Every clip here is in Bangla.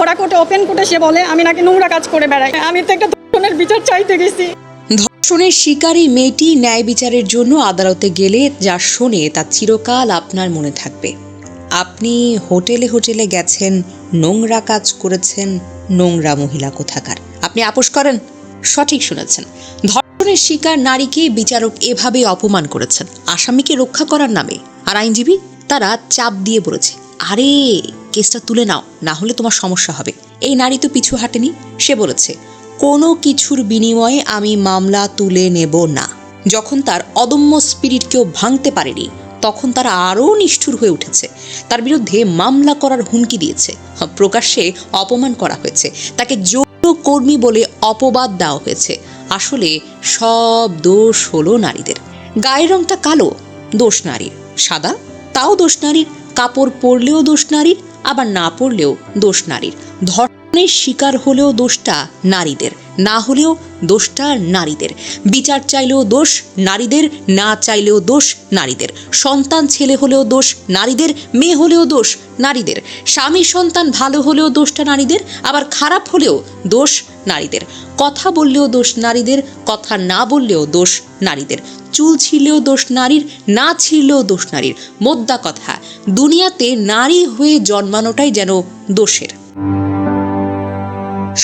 ওপেন সে বলে, আমি নাকি নোংরা কাজ করে বেড়াই। আমি তো একটা ধর্ষণের বিচার চাইতে গেছি। ধর্ষণের শিকারী মেয়েটি ন্যায় বিচারের জন্য আদালতে গেলে যা শোনে তা চিরকাল আপনার মনে থাকবে। আপনি হোটেলে হোটেলে গেছেন, নোংরা কাজ করেছেন, নোংরা মহিলা কোথাকার? আপনি আপোষ করেন? সঠিক শুনেছেন। ধর্ষণের শিকার নারীকে বিচারক এভাবে অপমান করেছেন। আসামিকে রক্ষা করার নামে। আর আইনজীবী তারা চাপ দিয়ে বলেছে। আরে! কেসটা তুলে নাও, না হলে তোমার সমস্যা হবে। এই নারী তো পিছু হাঁটেনি, সে বলেছে, কোনো কিছুর বিনিময়ে আমি মামলা তুলে নেব না। যখন তার অদম্য স্পিরিট কেউ ভাঙতে পারেনি, তখন তারা আরও নিষ্ঠুর হয়ে উঠেছে। তার বিরুদ্ধে মামলা করার হুমকি দিয়েছে। প্রকাশ্যে অপমান করা হয়েছে। তাকে কর্মী বলে অপবাদ দেওয়া হয়েছে। আসলে সব দোষ হলো নারীদের। গায়ের রংটা কালো, দোষ নারীর। সাদা, তাও দোষ নারীর। কাপড় পরলেও দোষ নারীর। আবার না পড়লেও দোষ নারীর। ধর্ষণের শিকার হলেও দোষটা নারীদের। না হলেও দোষটা নারীদের। বিচার চাইলেও দোষ নারীদের, না চাইলেও দোষ নারীদের। সন্তান ছেলে হলেও দোষ নারীদের, মেয়ে হলেও দোষ নারীদের। স্বামী সন্তান ভালো হলেও দোষটা নারীদের, আবার খারাপ হলেও দোষ নারীদের। কথা বললেও দোষ নারীদের, কথা না বললেও দোষ নারীদের। চুল ছিঁড়লেও দোষ নারীর, না ছিঁড়লেও দোষ নারীর। মোদ্দা কথা, দুনিয়াতে নারী হয়ে জন্মানোটাই যেন দোষের।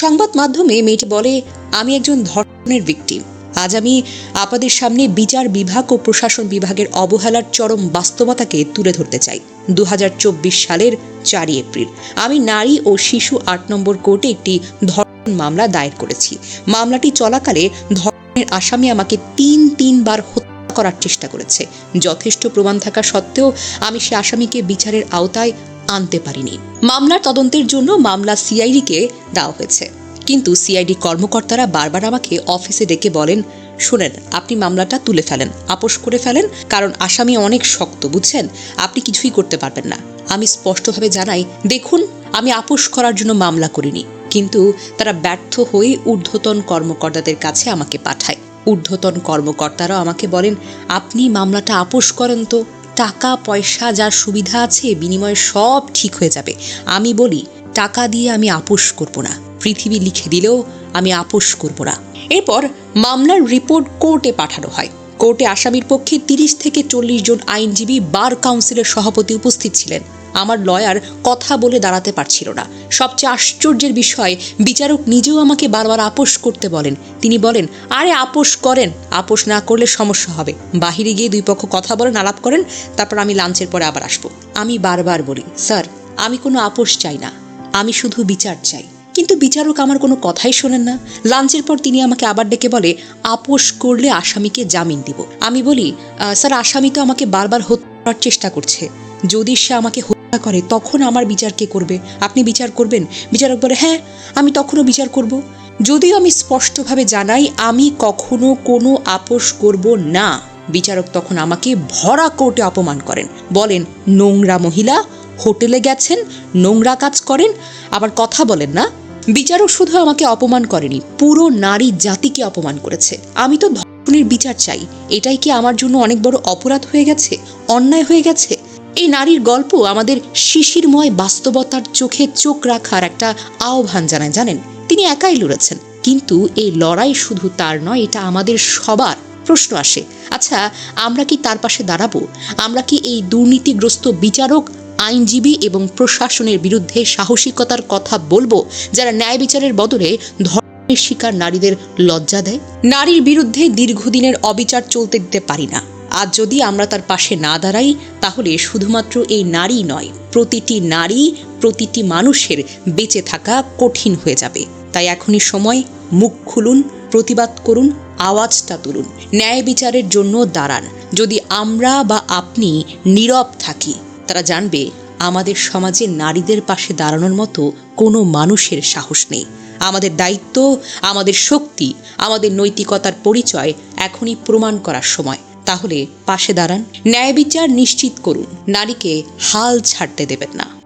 সংবাদ মাধ্যমে মেয়েটি বলে, আমি একজন ধর্ষণের ভিকটিম আজ আমি আপনাদের সামনে বিচার বিভাগ ও প্রশাসন বিভাগের অবহেলার চরম বাস্তবতাকে তুলে ধরতে চাই। দুহাজার চব্বিশ সালের চারই এপ্রিল। আমি নারী ও শিশু আট নম্বর কোর্টে একটি ধর্ষণ মামলা দায়ের করেছি। মামলাটি চলাকালে ধর্ষণের আসামি আমাকে তিন, তিনবার হত্যা করার চেষ্টা করেছে। যথেষ্ট প্রমাণ থাকা সত্ত্বেও আমি সে আসামিকে বিচারের আওতায় আনতে পারিনি। মামলার তদন্তের জন্য মামলা সিআইডিকে দেওয়া হয়েছে। কিন্তু সিআইডি কর্মকর্তারা বারবার আমাকে অফিসে ডেকে বলেন, শুনেন, আপনি মামলাটা তুলে ফেলেন, আপোষ করে ফেলেন, কারণ আসামি অনেক শক্ত, বুঝছেন? আপনি কিছুই করতে পারবেন না। আমি স্পষ্টভাবে জানাই, দেখুন, আমি আপোষ করার জন্য মামলা করিনি, কিন্তু তারা ব্যর্থ হয়ে ঊর্ধ্বতন কর্মকর্তাদের কাছে আমাকে পাঠায়। ঊর্ধ্বতন কর্মকর্তারাও আমাকে বলেন, আপনি মামলাটা আপোষ করেন তো? টাকা, পয়সা যার সুবিধা আছে, বিনিময়ে সব ঠিক হয়ে যাবে। আমি বলি, টাকা দিয়ে আমি আপোষ করব না। পৃথিবী লিখে দিলেও আমি আপোষ করব না। এরপর মামলার রিপোর্ট কোর্টে পাঠানো হয়। কোর্টে আসামির পক্ষে তিরিশ থেকে চল্লিশ জন আইনজীবী, বার কাউন্সিলের সভাপতি উপস্থিত ছিলেন। আমার লয়ার কথা বলে দাঁড়াতে পারছিল না। সবচেয়ে আশ্চর্যের বিষয়, বিচারক নিজেও আমাকে বারবার আপোষ করতে বলেন। তিনি বলেন, আরে আপোষ করেন, আপোষ না করলে সমস্যা হবে। বাহিরে গিয়ে দুই পক্ষ কথা বলেন, আলাপ করেন, তারপর আমি লাঞ্চের পরে আবার আসব। আমি বারবার বলি, স্যার, আমি কোনো আপোষ চাই না। আমি শুধু বিচার চাই। কিন্তু বিচারক আমার কোনো কথাই শোনেন না। লাঞ্চের পর তিনি আমাকে আবার ডেকে বলে, আপোষ করলে আসামিকে জামিন দিব। আমি বলি স্যার, আসামি তো আমাকে বারবার হত্যা করার চেষ্টা করছে। যদি সে আমাকে করে, তখন আমার বিচার কে করবে? আপনি বিচার করবেন? বিচারক বলে হ্যাঁ আমি তখনও বিচার করব। যদিও আমি স্পষ্টভাবে জানাই, আমি কখনো কোনো আপোষ করব না। বিচারক তখন আমাকে ভরা কোর্টে অপমান করেন। বলেন, নোংরা মহিলা, হোটেলে গেছেন, নোংরা কাজ করেন, আবার কথা বলেন না। বিচারক শুধু আমাকে অপমান করেনি, পুরো নারী জাতিকে অপমান করেছে। আমি তো ধর্ষণের বিচার চাই। এটাই কি আমার জন্য অনেক বড় অপরাধ হয়ে গেছে? অন্যায় হয়ে গেছে? এই নারীর গল্প আমাদের শিশিরময় বাস্তবতার চোখে চোখ রাখার একটা আহ্বান জানায়, জানেন? তিনি একাই লড়েছেন। কিন্তু এই লড়াই শুধু তার নয়, এটা আমাদের সবার প্রশ্ন আসে। আচ্ছা আমরা কি তার পাশে দাঁড়াবো? আমরা কি এই দুর্নীতিগ্রস্ত বিচারক, আইনজীবী এবং প্রশাসনের বিরুদ্ধে সাহসিকতার কথা বলব, যারা ন্যায় বিচারের বদলে ধর্মের শিকার নারীদের লজ্জা দেয়? নারীর বিরুদ্ধে দীর্ঘদিনের অবিচার চলতে দিতে পারি না। আজ যদি আমরা তার পাশে না দাঁড়াই, তাহলে শুধুমাত্র এই নারী নয়, প্রতিটি নারী, প্রতিটি মানুষের বেঁচে থাকা কঠিন হয়ে যাবে। তাই এখনই সময়, মুখ খুলুন, প্রতিবাদ করুন, আওয়াজটা তুলুন, ন্যায় বিচারের জন্য দাঁড়ান। যদি আমরা বা আপনি নীরব থাকি, তারা জানবে আমাদের সমাজে নারীদের পাশে দাঁড়ানোর মতো কোনো মানুষের সাহস নেই। আমাদের দায়িত্ব, আমাদের শক্তি, আমাদের নৈতিকতার পরিচয় এখনই প্রমাণ করার সময়। তাহলে পাশে দাঁড়ান। ন্যায় বিচার নিশ্চিত করুন। নারীকে হাল ছাড়তে দেবেন না।